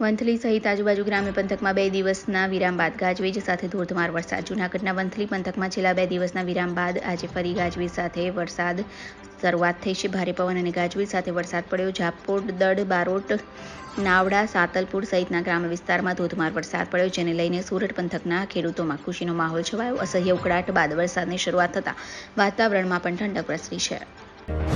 વંથલી સહિત આજુબાજુ ગ્રામ્ય પંથકમાં બે દિવસના વિરામ બાદ ગાજવીજ સાથે ધોધમાર વરસાદ. જૂનાગઢના વંથલી પંથકમાં છેલ્લા બે દિવસના વિરામ બાદ આજે ફરી ગાજવીજ સાથે વરસાદ શરૂઆત થઈ છે. ભારે પવન અને ગાજવીજ સાથે વરસાદ પડ્યો. જાપોડ દડ, બારોટ, નાવડા, સાતલપુર સહિતના ગ્રામ્ય વિસ્તારમાં ધોધમાર વરસાદ પડ્યો, જેને લઈને સુરત પંથકના ખેડૂતોમાં ખુશીનો માહોલ છવાયો. અસહ્ય ઉકળાટ બાદ વરસાદની શરૂઆત થતાં વાતાવરણમાં પણ ઠંડક પ્રસરી છે.